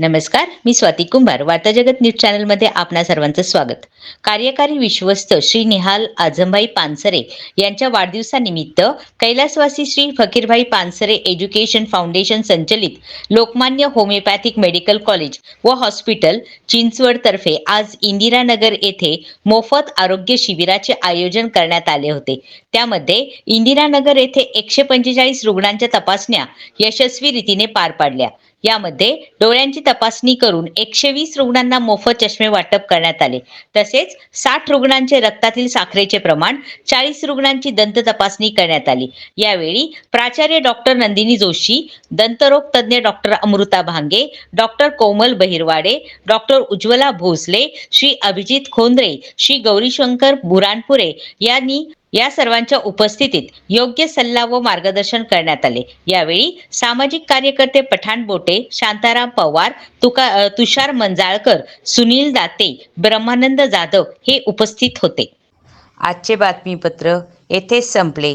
नमस्कार मी स्वाती कुंभार वार्ता जगत न्यूज चॅनलमध्ये आपणा सर्वांचं स्वागत. कार्यकारी विश्वस्त श्री निहाल आझमभाई पानसरे यांच्या वाढदिवसानिमित्त कैलासवासी श्री फकीरभाई पानसरे एज्युकेशन फाउंडेशन संचलित लोकमान्य होमिओपॅथिक मेडिकल कॉलेज व हॉस्पिटल चिंचवड तर्फे आज इंदिरानगर येथे मोफत आरोग्य शिबिराचे आयोजन करण्यात आले होते. त्यामध्ये इंदिरानगर येथे एकशे पंचेचाळीस रुग्णांच्या तपासण्या यशस्वी रीतीने पार पाडल्या. यामध्ये डोळ्यांची तपासणी करून एकशे वीस रुग्णांना मोफत चष्मे वाटप करण्यात आले. तसेच साठ रुग्णांचे रक्तातील साखरेचे प्रमाण चाळीस रुग्णांची दंत तपासणी करण्यात आली. यावेळी प्राचार्य डॉक्टर नंदिनी जोशी दंतरोग तज्ज्ञ doctor Amruta Bhange doctor Komal Bahirwade doctor Ujjwala Bhosale Shri Abhijit Khondre Shri Gaurishankar Buranpure यांनी या सर्वांच्या उपस्थितीत योग्य सल्ला व मार्गदर्शन करण्यात आले. यावेळी सामाजिक कार्यकर्ते पठाण बोटे शांताराम पवार तुका तुषार मंजाळकर सुनील दाते ब्रह्मानंद जाधव हे उपस्थित होते. आजचे बातमीपत्र येथेच संपले.